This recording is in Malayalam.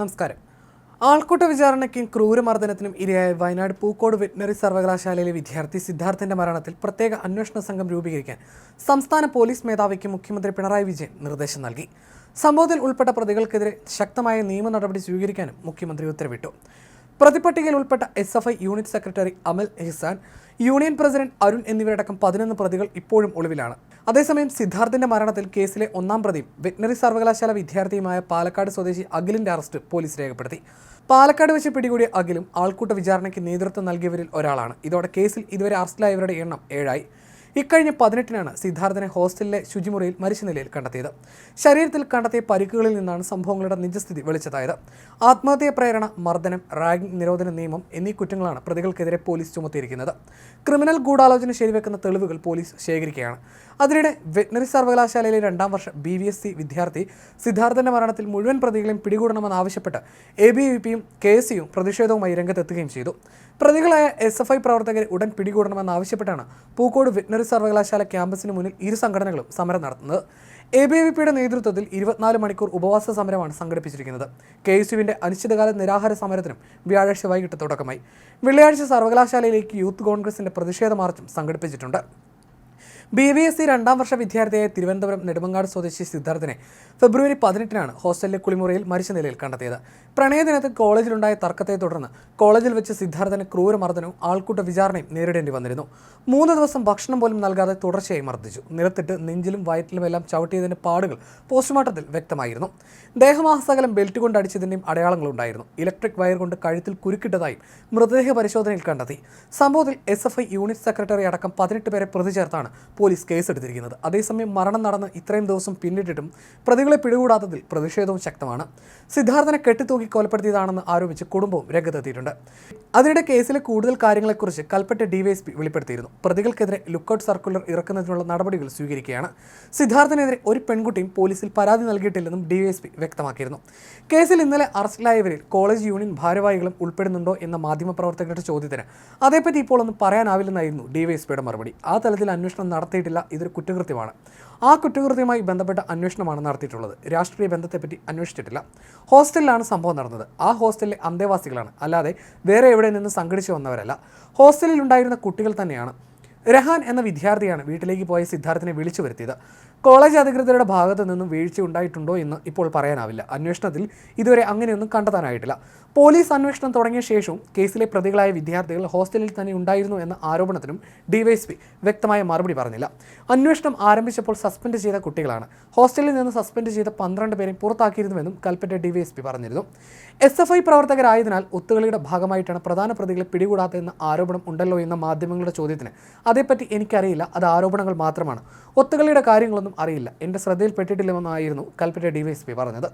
നമസ്കാരം. ആൾക്കൂട്ട വിചാരണയ്ക്കും ക്രൂരമർദ്ദനത്തിനും ഇരയായ വയനാട് പൂക്കോട് വെറ്റിനറി സർവകലാശാലയിലെ വിദ്യാർത്ഥി സിദ്ധാർത്ഥിന്റെ മരണത്തിൽ പ്രത്യേക അന്വേഷണ സംഘം രൂപീകരിക്കാൻ സംസ്ഥാന പോലീസ് മേധാവിക്ക് മുഖ്യമന്ത്രി പിണറായി വിജയൻ നിർദ്ദേശം നൽകി. സംഭവത്തിൽ ഉൾപ്പെട്ട പ്രതികൾക്കെതിരെ ശക്തമായ നിയമ നടപടി സ്വീകരിക്കാനും മുഖ്യമന്ത്രി ഉത്തരവിട്ടു. പ്രതിപട്ടികയിൽ ഉൾപ്പെട്ട S F I unit secretary Amal Ehsan union president Arun എന്നിവരടക്കം പതിനൊന്ന് പ്രതികൾ ഇപ്പോഴും ഒളിവിലാണ്. അതേസമയം സിദ്ധാർത്ഥിന്റെ മരണത്തിൽ കേസിലെ ഒന്നാം പ്രതി വെറ്റിനറി സർവകലാശാല വിദ്യാർത്ഥിയുമായ പാലക്കാട് സ്വദേശി അഖിലിന്റെ അറസ്റ്റ് പോലീസ് രേഖപ്പെടുത്തി. പാലക്കാട് വെച്ച് പിടികൂടിയ അഖിലും ആൾക്കൂട്ട വിചാരണയ്ക്ക് നേതൃത്വം നൽകിയവരിൽ ഒരാളാണ്. ഇതോടെ കേസിൽ ഇതുവരെ അറസ്റ്റിലായവരുടെ എണ്ണം ഏഴായി. ഇക്കഴിഞ്ഞ പതിനെട്ടിനാണ് സിദ്ധാർത്ഥനെ ഹോസ്റ്റലിലെ ശുചിമുറിയിൽ മരിച്ച നിലയിൽ കണ്ടെത്തിയത്. ശരീരത്തിൽ കണ്ടെത്തിയ പരിക്കുകളിൽ നിന്നാണ് സംഭവങ്ങളുടെ നിജസ്ഥിതി വെളിച്ചതായത്. ആത്മഹത്യാ പ്രേരണ മർദ്ദനം റാഗിംഗ് നിരോധന നിയമം എന്നീ കുറ്റങ്ങളാണ് പ്രതികൾക്കെതിരെ പോലീസ് ചുമത്തിയിരിക്കുന്നത്. ക്രിമിനൽ ഗൂഢാലോചന ശരിവെക്കുന്ന തെളിവുകൾ പോലീസ് ശേഖരിക്കുകയാണ്. അതിനിടെ വെറ്റിനറി സർവകലാശാലയിലെ രണ്ടാം വർഷ ബി വി എസ് സി വിദ്യാർത്ഥി സിദ്ധാർത്ഥന്റെ മരണത്തിൽ മുഴുവൻ പ്രതികളെയും പിടികൂടണമെന്നാവശ്യപ്പെട്ട് എ ബി വി പിയും കെ എസ് സിയും പ്രതിഷേധവുമായി രംഗത്തെത്തുകയും ചെയ്തു. പ്രതികളായ എസ് എഫ് ഐ പ്രവർത്തകരെ ഉടൻ പിടികൂടണമെന്നാവശ്യപ്പെട്ടാണ് പൂക്കോട് വെറ്റിനറി സർവകലാശാല ക്യാമ്പസിന് മുന്നിൽ ഇരു സംഘടനകളും സമരം നടത്തുന്നത്. എ ബി വി പിയുടെ നേതൃത്വത്തിൽ ഇരുപത്തിനാല് മണിക്കൂർ ഉപവാസ സമരമാണ് സംഘടിപ്പിച്ചിരിക്കുന്നത്. കെ എസ് യുവിന്റെ അനിശ്ചിതകാല നിരാഹാര സമരത്തിനും വ്യാഴാഴ്ച വൈകിട്ട് തുടക്കമായി. വെള്ളിയാഴ്ച സർവകലാശാലയിലേക്ക് യൂത്ത് കോൺഗ്രസിന്റെ പ്രതിഷേധ മാർച്ചും സംഘടിപ്പിച്ചിട്ടുണ്ട്. ബി വി എസ് സി രണ്ടാം വർഷ വിദ്യാർത്ഥിയായ തിരുവനന്തപുരം നെടുമങ്ങാട് സ്വദേശി സിദ്ധാർത്ഥിനെ ഫെബ്രുവരി പതിനെട്ടിനാണ് ഹോസ്റ്റലിലെ കുളിമുറിയിൽ മരിച്ച നിലയിൽ കണ്ടെത്തിയത്. പ്രണയദിനത്തിൽ കോളേജിലുണ്ടായ തർക്കത്തെ തുടർന്ന് കോളേജിൽ വെച്ച് സിദ്ധാർത്ഥന് ക്രൂരമർദ്ദനവും ആൾക്കൂട്ട വിചാരണയും നേരിടേണ്ടി വന്നിരുന്നു. മൂന്ന് ദിവസം ഭക്ഷണം പോലും നൽകാതെ തുടർച്ചയായി മർദ്ദിച്ചു. നിലത്തിട്ട് നെഞ്ചിലും വയറ്റിലുമെല്ലാം ചവിട്ടിയതിന്റെ പാടുകൾ പോസ്റ്റ്മോർട്ടത്തിൽ വ്യക്തമായിരുന്നു. ദേഹമാസകലം ബെൽറ്റ് കൊണ്ട് അടിച്ചതിന്റെയും അടയാളങ്ങളുണ്ടായിരുന്നു. ഇലക്ട്രിക് വയർ കൊണ്ട് കഴുത്തിൽ കുരുക്കിട്ടതായും മൃതദേഹ പരിശോധനയിൽ കണ്ടെത്തി. സംഭവത്തിൽ S F I unit secretary അടക്കം പതിനെട്ട് പേരെ പ്രതി ചേർത്താണ് പോലീസ് കേസെടുത്തിരിക്കുന്നത്. അതേസമയം മരണം നടന്ന് ഇത്രയും ദിവസം പിന്നിട്ടിട്ടും പ്രതികളെ പിടികൂടാത്തതിൽ പ്രതിഷേധവും ശക്തമാണ്. സിദ്ധാർത്ഥനെ കെട്ടിത്തൂക്കി കൊലപ്പെടുത്തിയതാണെന്ന് ആരോപിച്ച് കുടുംബവും രംഗത്തെത്തിയിട്ടുണ്ട്. അതിനിടെ കേസിലെ കൂടുതൽ കാര്യങ്ങളെക്കുറിച്ച് കൽപ്പറ്റ ഡിവൈഎസ്പി വെളിപ്പെടുത്തിയിരുന്നു. പ്രതികൾക്കെതിരെ ലുക്കൌട്ട് സർക്കുലർ ഇറക്കുന്നതിനുള്ള നടപടികൾ സ്വീകരിക്കുകയാണ്. സിദ്ധാർത്ഥനെതിരെ ഒരു പെൺകുട്ടിയും പോലീസിൽ പരാതി നൽകിയിട്ടില്ലെന്നും ഡിവൈഎസ്പി വ്യക്തമാക്കിയിരുന്നു. കേസിൽ ഇന്നലെ അറസ്റ്റിലായവരിൽ കോളേജ് യൂണിയൻ ഭാരവാഹികളും ഉൾപ്പെടുന്നുണ്ടോ എന്ന മാധ്യമപ്രവർത്തകരുടെ ചോദ്യത്തിന് അതേപ്പറ്റി ഇപ്പോൾ ഒന്നും പറയാനാവില്ലെന്നായിരുന്നു ഡിവൈഎസ്പിയുടെ മറുപടി. ആ തലത്തിൽ അന്വേഷണം നടത്തിയിട്ടില്ല. ഇതൊരു കുറ്റകൃത്യമാണ്. ആ കുറ്റകൃത്യവുമായി ബന്ധപ്പെട്ട അന്വേഷണമാണ് നടത്തിയിട്ടുള്ളത്. രാഷ്ട്രീയ ബന്ധത്തെപ്പറ്റി അന്വേഷിച്ചിട്ടില്ല. ഹോസ്റ്റലിലാണ് സംഭവം നടന്നത്. ആ ഹോസ്റ്റലിലെ അന്തേവാസികളാണ്. അല്ലാതെ വേറെ എവിടെ നിന്ന് സംഘടിച്ചു വന്നവരല്ല. ഹോസ്റ്റലിൽ ഉണ്ടായിരുന്ന കുട്ടികൾ തന്നെയാണ്. രഹാൻ എന്ന വിദ്യാർത്ഥിയാണ് വീട്ടിലേക്ക് പോയ സിദ്ധാർത്ഥിനെ വിളിച്ചു വരുത്തിയത്. കോളേജ് അധികൃതരുടെ ഭാഗത്തു നിന്നും വീഴ്ച ഉണ്ടായിട്ടുണ്ടോ എന്ന് ഇപ്പോൾ പറയാനാവില്ല. അന്വേഷണത്തിൽ ഇതുവരെ അങ്ങനെയൊന്നും കണ്ടെത്താനായിട്ടില്ല. പോലീസ് അന്വേഷണം തുടങ്ങിയ ശേഷവും കേസിലെ പ്രതികളായ വിദ്യാർത്ഥികൾ ഹോസ്റ്റലിൽ തന്നെ ഉണ്ടായിരുന്നു എന്ന ആരോപണത്തിനും ഡിവൈഎസ്പി വ്യക്തമായ മറുപടി പറഞ്ഞില്ല. അന്വേഷണം ആരംഭിച്ചപ്പോൾ സസ്പെൻഡ് ചെയ്ത കുട്ടികളാണ്. ഹോസ്റ്റലിൽ നിന്ന് സസ്പെൻഡ് ചെയ്ത പന്ത്രണ്ട് പേരെ പുറത്താക്കിയിരുന്നുവെന്നും കൽപ്പറ്റ ഡിവൈഎസ്പി പറഞ്ഞിരുന്നു. എസ് എഫ് ഐ പ്രവർത്തകരായതിനാൽ ഒത്തുകളിയുടെ ഭാഗമായിട്ടാണ് പ്രധാന പ്രതികളെ പിടികൂടാത്തതെന്ന ആരോപണം ഉണ്ടല്ലോ എന്ന മാധ്യമങ്ങളുടെ ചോദ്യത്തിന്. അതേപ്പറ്റി എനിക്കറിയില്ല. അത് ആരോപണങ്ങൾ മാത്രമാണ്. ഒത്തുകളിയുടെ കാര്യങ്ങളൊന്നും അറിയില്ല. എന്റെ ശ്രദ്ധയിൽപ്പെട്ടിട്ടില്ലെന്നായിരുന്നു കൽപ്പറ്റ ഡിവൈഎസ്പി പറഞ്ഞത്.